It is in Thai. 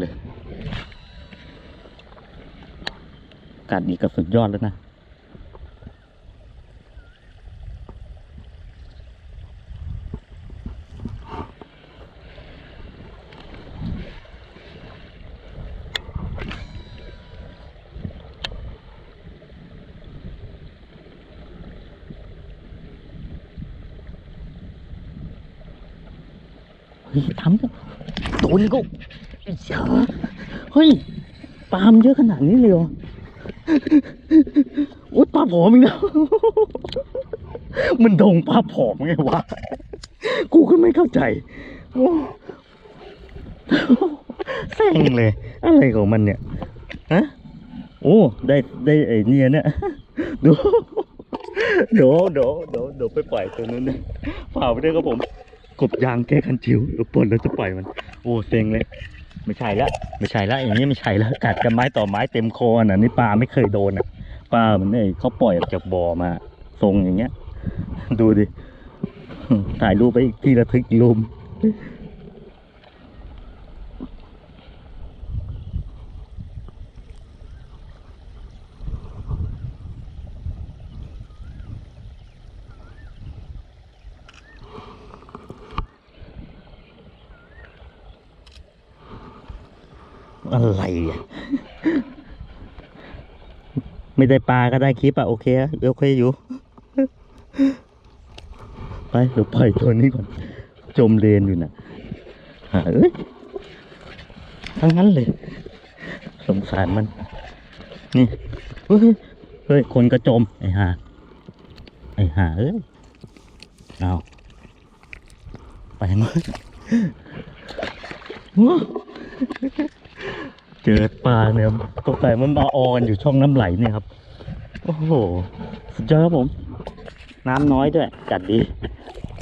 เลยกัดอีกก็สุดยอดแล้วนะเฮ้ยทำกันโดนกู เจ้าเฮ้ยปลามเยอะขนาดนี้เลยเหรอโอ๊ยปลาผอมอีกแล้วมันดงปลาผอมไงวะ กูก็ไม่เข้าใจโอ้แซงเลย อะไรของมันเนี่ย ฮะ โอ้ ได้ได้ไอ้เนี่ยเนี่ยดูเดี๋ยวเดี๋ยวเดี๋ยวเดี๋ยวไปปล่อยตัวนั้นเนี่ยฝ่าไปด้วยครับผม กบยางแก้คันชิวเดี๋ยวปลดแล้วจะปล่อยมัน โอ้เซ็งเลย ไม่ใช่แล้วไม่ใช่แล้วอย่างนี้ไม่ใช่แล้วกัดกันไม้ต่อไม้เต็มคอน่ะนี่ปลาไม่เคยโดนอะปลามันเนี่ยเขาปล่อยออกจากบ่อมา ทรงอย่างเงี้ย ดูดิถ่ายรูปไปอีกทีระทึกลุม อะไรอะไม่ได้ปลาก็ได้คลิปอะโอเคโอเคอยู่ ไปเดี๋ยวปล่อยตัวนี้ก่อน จมเลนอยู่น่ะหาเอ้ยทั้งนั้นเลย สงสารมัน นี่เฮ้ยเฮ้ยคนก็จม ไอ้ห่าไอ้ห่าเอ้ยเอาไปมั้ง เจอปลาเนี่ยตกใจมันมาออนอยู่ช่องน้ำไหลเนี่ยครับ โอ้โห สุดยอดครับผม น้ำน้อยด้วยจัดดี